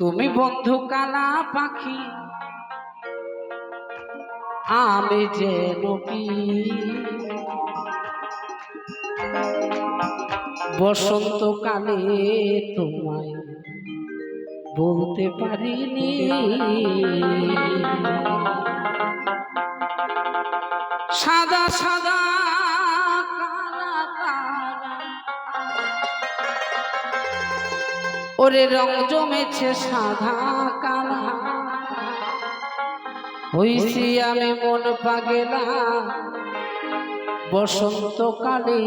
তুমি বন্ধু কালা পাখি আমি যেন কি বসন্তকালে তোমায় বলতে পারিনি। সাদা সাদা ওরে রং জমেছে সাদা কালা। হইছি আমি মন পাগেলা। বসন্তকালে।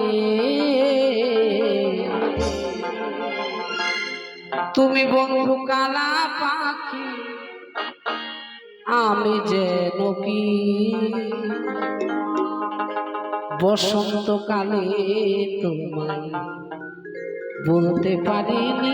তুমি বন্ধু কালা পাখি, আমি যেন কি? বসন্তকালে তোমায় বলতে পারিনি।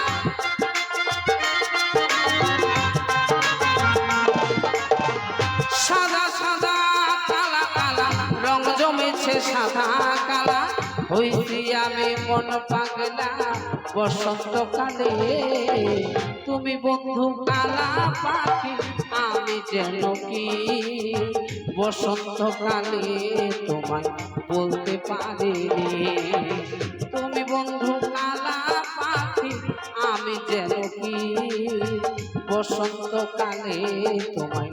জমেছে সাদা কালা। হইছি আমি মন পাগলা বসন্তকালে তুমি বন্ধু কালা পাখি, আমি যেন কি? বসন্তকালে তোমায় বলতে পারিনি। তুমি বন্ধু কালা পাখি, আমি যেন কি? বসন্তকালে তোমায়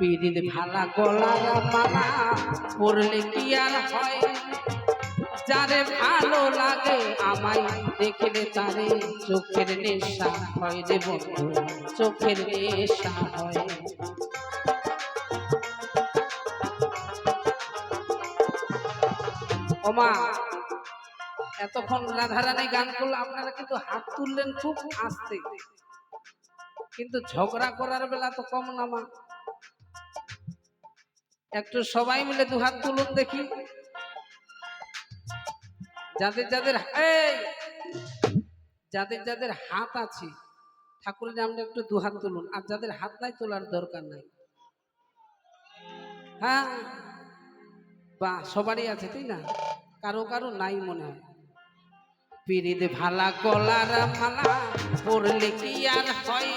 পিরিত ভালা গলার মালা পড়লে কি আর হয়? যারে ভালো লাগে আমায় দেখলে তারে চোখের নেশা হয় রে বন্ধু, চোখের নেশা হয়। ওমা এতক্ষণ রাধারানী গান করল, আপনারা কিন্তু হাত তুললেন খুব আস্তে। কিন্তু ঝগড়া করার বেলা তো কম নামা একটু সবাই মিলে দু হাত তুলুন দেখি। যাদের যাদের! যাদের যাদের হাত আছে, ঠাকুরের নামটা একটু দু হাত তুলুন। আর যাদের হাত নাই, তোলার দরকার নাই। হ্যাঁ? বা, সবারই আছে, তাই না? কারও কারও নাই মনে হয়। পিরিত ভালা গলার মালা পড়লে কি আর হয়?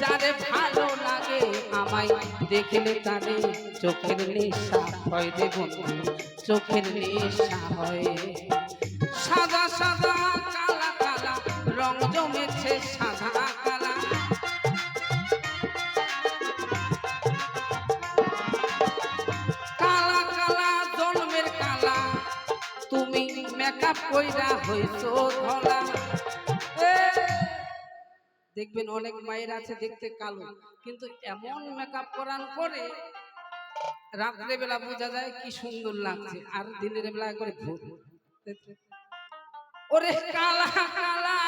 যারে ভালো লাগে আমায় দেখলে তারে চোখের নেশা হয় রে চোখের নেশা হয় সাদা সাদা, কালা কালা, রং জমেছে সাদা কালা কালা কালা, জন্মের কালা, তুমি মেকআপ কইরা হইছো ধলা! দেখবেন অনেক মায়ের আছে দেখতে কালো, কিন্তু এমন মেকআপ করান করে রাত্রে বেলা বোঝা যায় কি সুন্দর লাগছে, আর দিনের বেলা একবারে ভূত। ওরে কালা কালা,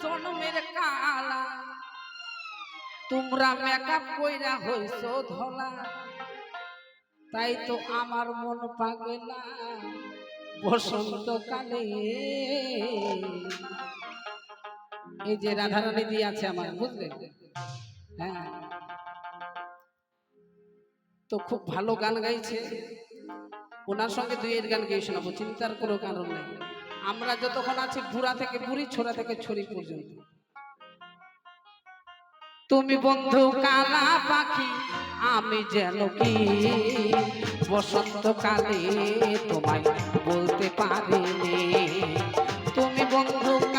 জন্মের কালা, তোমরা মেকআপ কইরা হইছো ধলা, তাই তো আমার মন পাগলা, বসন্ত কালে এই যে রাধারানী দিয়ে আছে আমার বুঝলে? হ্যাঁ। তো খুব ভালো গান গাইছে। ওনার সঙ্গে দুইয়ের গান গেয়ে শোনাবো চিন্তার কোনো কারণ নেই। আমরা যতক্ষণ আছি বুড়া থেকে বুড়ি ছোড়া থেকে ছড়ি পর্যন্ত। তুমি বন্ধু কালা পাখি আমি যেন কি বসন্তকালে তোমায় বলতে পারিনি। তুমি বন্ধু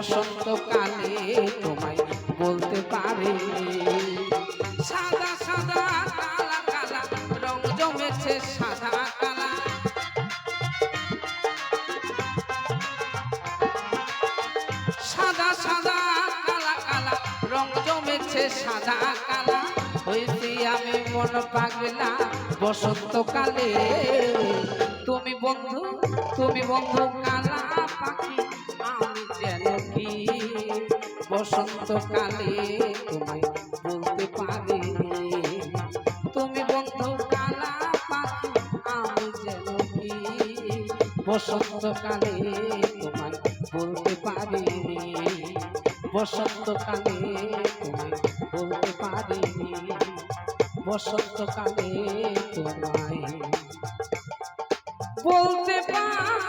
বসন্তকালে তোমায় বলতে পারিনি সাদা সাদা কালা কালা, রং জমেছে সাদা কালা। সাদা সাদা কালা কালা, রং জমেছে সাদা কালা। হয়েছি আমি মন পাগলা বসন্তকালে তুমি বন্ধু তুমি বন্ধু কালা পাখি। বসন্তকালে তোমায় বলতে পারি তুমি বন্ধু কালা পাখি, আমি যেন কি? তোমায় বলতে তোমায় বলতে বসন্তকালে তোমায় বলতে পারি